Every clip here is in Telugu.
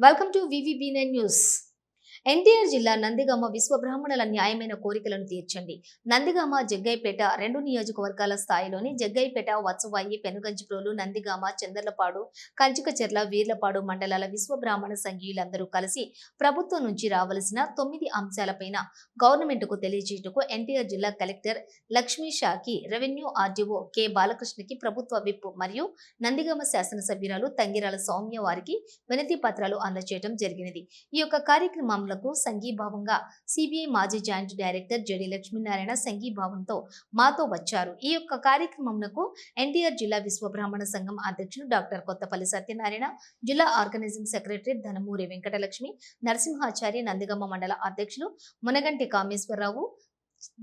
Welcome to VVB news NTR జిల్లా నందిగామ విశ్వ బ్రాహ్మణుల న్యాయమైన కోరికలను తీర్చండి. నందిగామ జగ్గైపేట రెండు నియోజకవర్గాల స్థాయిలోని జగ్గైపేట వత్సవాయి పెనుగంచిప్రోలు నందిగామ చందర్లపాడు కంచికచెర్ల వీర్లపాడు మండలాల విశ్వ బ్రాహ్మణ సంఘీయులందరూ కలిసి ప్రభుత్వం నుంచి రావలసిన తొమ్మిది అంశాలపైన గవర్నమెంట్కు తెలియజేయటకు ఎన్టీఆర్ జిల్లా కలెక్టర్ లక్ష్మీ షాకి రెవెన్యూ ఆర్డీఓ కె బాలకృష్ణకి ప్రభుత్వ విప్ మరియు నందిగామ శాసనసభ్యురాలు తంగిరాల సౌమ్య వారికి వినతి పత్రాలు అందజేయడం జరిగినది. ఈ యొక్క కార్యక్రమంలో సంఘీభావంగా సిబిఐ మాజీ జాయింట్ డైరెక్టర్ జడి లక్ష్మీనారాయణ సంఘీభావంతో మాతో వచ్చారు. ఈ యొక్క కార్యక్రమంలో ఎన్టీఆర్ జిల్లా విశ్వ బ్రాహ్మణ సంఘం అధ్యక్షులు డాక్టర్ కొత్తపల్లి సత్యనారాయణ జిల్లా ఆర్గనైజింగ్ సెక్రటరీ ధనమూరి వెంకటలక్ష్మి నరసింహాచారి నందిగమ్మ మండల అధ్యక్షులు మునగంటి కామేశ్వరరావు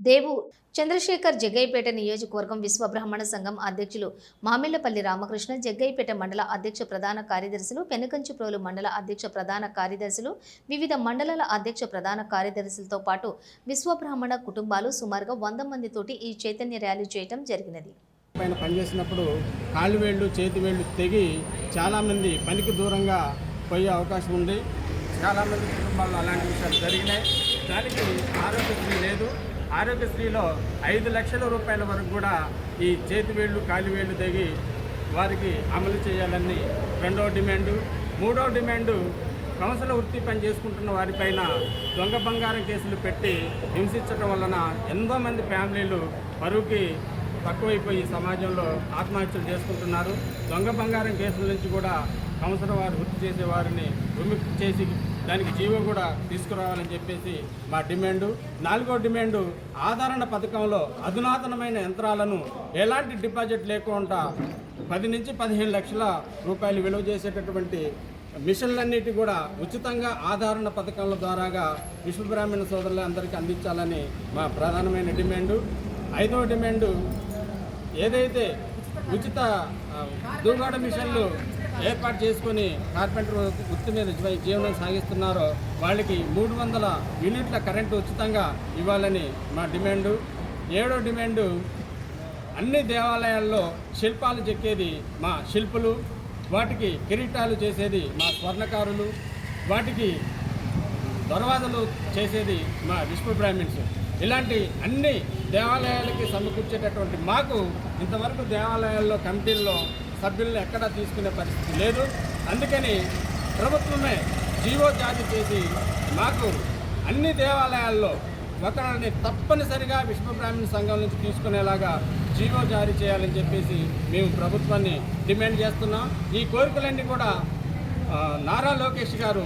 దేవు చంద్రశేఖర్ జగ్గైపేట నియోజకవర్గం విశ్వ బ్రాహ్మణ సంఘం అధ్యక్షులు మామిళ్ళపల్లి రామకృష్ణ జగ్గైపేట మండల అధ్యక్ష ప్రధాన కార్యదర్శులు పెనుకంచిప్రోలు మండల అధ్యక్ష ప్రధాన కార్యదర్శులు వివిధ మండలాల అధ్యక్ష ప్రధాన కార్యదర్శులతో పాటు విశ్వ బ్రాహ్మణ కుటుంబాలు సుమారుగా వంద మందితోటి ఈ చైతన్య ర్యాలీ చేయటం జరిగినది. పైన పనిచేసినప్పుడు కాళ్ళు వేళ్ళు చేతి వేళ్ళు తెగి చాలామంది పనికి దూరంగా పోయే అవకాశం ఉంది. చాలామంది కుటుంబాల్లో అలాంటి విషయాలు జరిగినాయి. దానికి ఆరోగ్యశ్రీ లేదు. ఆరోగ్యశ్రీలో ఐదు లక్షల రూపాయల వరకు కూడా ఈ చేతి వేళ్ళు కాలి వేళ్ళు తెగి వారికి అమలు చేయాలని రెండో డిమాండు. మూడో డిమాండు కౌన్సిల వృత్తి పని చేసుకుంటున్న వారిపైన దొంగ బంగారం కేసులు పెట్టి హింసించడం వలన ఎంతోమంది ఫ్యామిలీలు పరువుకి తక్కువైపోయి సమాజంలో ఆత్మహత్యలు చేసుకుంటున్నారు. దొంగ బంగారం కేసుల నుంచి కూడా కౌన్సిలర్ వారు వృత్తి చేసే వారిని విముక్తి చేసి దానికి జీవో కూడా తీసుకురావాలని చెప్పేసి మా డిమాండు. నాలుగో డిమాండు ఆదరణ పథకంలో అధునాతనమైన యంత్రాలను ఎలాంటి డిపాజిట్ లేకుండా పది నుంచి పదిహేను లక్షల రూపాయలు విలువ చేసేటటువంటి మిషన్లన్నిటి కూడా ఉచితంగా ఆధారణ పథకాల ద్వారాగా విశ్వబ్రాహ్మణ సోదరులందరికీ అందించాలని మా ప్రధానమైన డిమాండు. ఐదవ డిమాండు ఏదైతే ఉచిత దూగాడ మిషన్లు ఏర్పాటు చేసుకొని కార్పెంటర్ వృత్తి మీద జీవనం సాగిస్తున్నారో వాళ్ళకి మూడు వందల యూనిట్ల కరెంటు ఉచితంగా ఇవ్వాలని మా డిమాండు. ఏడో డిమాండు అన్ని దేవాలయాల్లో శిల్పాలు చెక్కేది మా శిల్పులు వాటికి కిరీటాలు చేసేది మా స్వర్ణకారులు వాటికి దర్వాజలు చేసేది మా విష్ణు బ్రాహ్మిన్స్ ఇలాంటి అన్ని దేవాలయాలకి సమకూర్చేటటువంటి మాకు ఇంతవరకు దేవాలయాల్లో కమిటీల్లో సభ్యులను ఎక్కడా తీసుకునే పరిస్థితి లేదు. అందుకని ప్రభుత్వమే జీవో జారీ చేసి మాకు అన్ని దేవాలయాల్లో ఒకరిని తప్పనిసరిగా విశ్వ బ్రాహ్మణ సంఘం నుంచి తీసుకునేలాగా జీవో జారీ చేయాలని చెప్పేసి మేము ప్రభుత్వాన్ని డిమాండ్ చేస్తున్నాం. ఈ కోరికలన్నీ కూడా నారా లోకేష్ గారు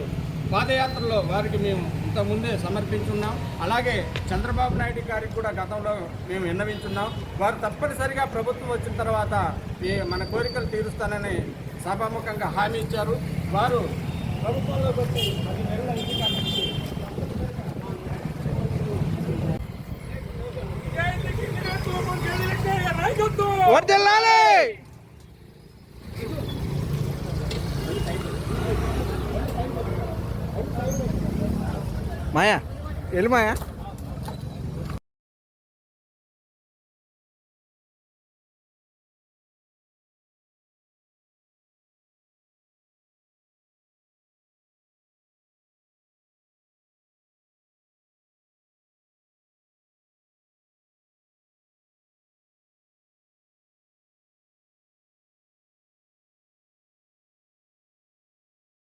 పాదయాత్రలో వారికి మేము ఇంతకుముందే సమర్పించున్నాం అలాగే చంద్రబాబు నాయుడు గారికి కూడా గతంలో మేము విన్నవించున్నాం వారు తప్పనిసరిగా ప్రభుత్వం వచ్చిన తర్వాత మన కోరికలు తీరుస్తానని సభాముఖంగా హామీ ఇచ్చారు వారు ప్రభుత్వంలోకి వచ్చి పది నెలల వర్దిల్లాలి మాయా? వెళ్ళి మాయా.